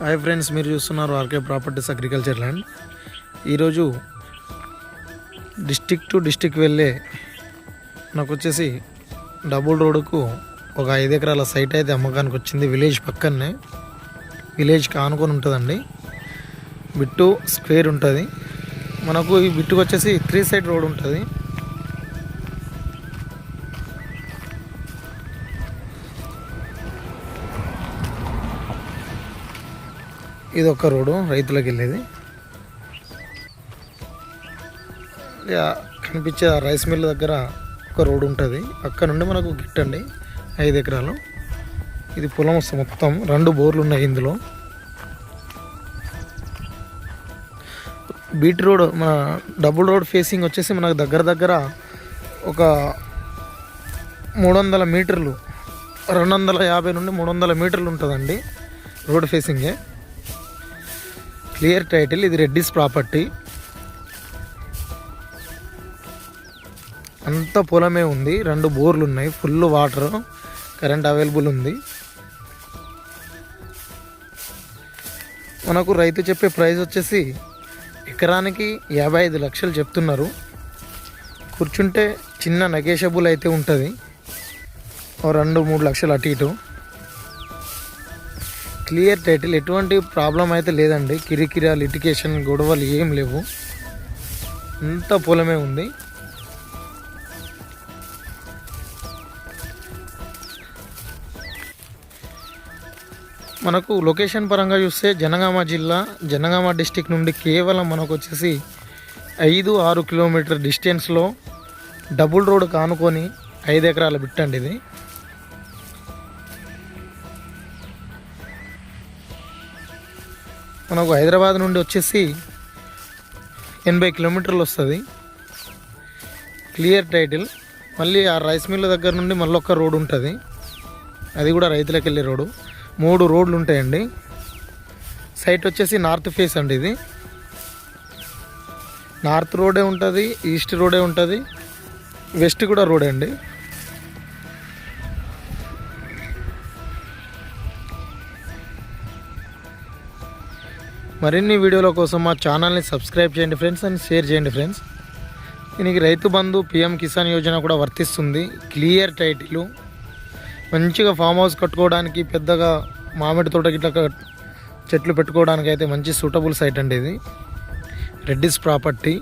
Hi friends మీరు చూస్తున్నారు RK properties agriculture land ఈరోజు డిస్టిక్ టు డిస్టిక్ వెళ్ళే నాకు వచ్చేసి డబుల్ రోడ్డుకు ఒక ఐదు ఎకరాల సైట్ అయితే అమ్మకానికి వచ్చింది. విలేజ్ పక్కనే విలేజ్కి ఆనుకొని ఉంటుందండి. బిట్టు స్క్వేర్ ఉంటుంది. మనకు ఈ బిట్టుకు వచ్చేసి త్రీ సైడ్ రోడ్ ఉంటుంది. ఇది ఒక రోడ్డు రైతులకు వెళ్ళేది కనిపించే రైస్ మిల్ దగ్గర ఒక రోడ్డు ఉంటుంది. అక్కడ నుండి మనకు గిట్టండి ఐదు ఎకరాలు. ఇది పొలం వస్తుంది మొత్తం రెండు బోర్లు ఉన్నాయి ఇందులో. బీట్ రోడ్ మన డబుల్ రోడ్ ఫేసింగ్ వచ్చేసి మనకు దగ్గర దగ్గర ఒక మూడు వందల మీటర్లు రెండు వందల యాభై నుండి మూడు వందల మీటర్లు ఉంటుందండి రోడ్ ఫేసింగే. క్లియర్ టైటిల్ ఇది రెడ్డిస్ ప్రాపర్టీ. అంత పొలమే ఉంది రెండు బోర్లు ఉన్నాయి ఫుల్ వాటర్ కరెంట్ అవైలబుల్ ఉంది. మనకు రైతు చెప్పే ప్రైస్ వచ్చేసి ఎకరానికి యాభై ఐదు లక్షలు చెప్తున్నారు. కూర్చుంటే చిన్న నెగేషబుల్ అయితే ఉంటుంది. ఓ రెండు మూడు లక్షలు అటు ఇటు. క్లియర్ టైటిల్ ఎటువంటి ప్రాబ్లం అయితే లేదండి. కిరికిరా లిటికేషన్ గొడవలు ఏం లేవు. అంత పొలమే ఉంది. మనకు లొకేషన్ పరంగా చూస్తే జనగామ జిల్లా జనగామ డిస్టిక్ నుండి కేవలం మనకు వచ్చేసి ఐదు ఆరు కిలోమీటర్ డిస్టెన్స్లో డబుల్ రోడ్ కానుకొని ఐదు ఎకరాల బిట్టండి ఇది. మనకు హైదరాబాద్ నుండి వచ్చేసి ఎనభై కిలోమీటర్లు వస్తుంది. క్లియర్ టైటిల్ మళ్ళీ ఆ రైస్ మిల్ దగ్గర నుండి మళ్ళీ ఒక్క రోడ్ ఉంటుంది. అది కూడా రైతులకు వెళ్ళే రోడ్డు. మూడు రోడ్లు ఉంటాయండి. సైట్ వచ్చేసి నార్త్ ఫేస్ అండి ఇది. నార్త్ రోడే ఉంటుంది ఈస్ట్ రోడే ఉంటుంది వెస్ట్ కూడా రోడే అండి. మరిన్ని వీడియోల కోసం మా ఛానల్ని సబ్స్క్రైబ్ చేయండి ఫ్రెండ్స్ అండ్ షేర్ చేయండి ఫ్రెండ్స్. దీనికి రైతు బంధు పిఎం కిసాన్ యోజన కూడా వర్తిస్తుంది. Clear title. మంచిగా ఫామ్ హౌస్ కట్టుకోవడానికి పెద్దగా మామిడి తోట గిట్ల చెట్లు పెట్టుకోవడానికి అయితే మంచి సూటబుల్ సైట్ అండి ఇది. రెడ్డిస్ ప్రాపర్టీ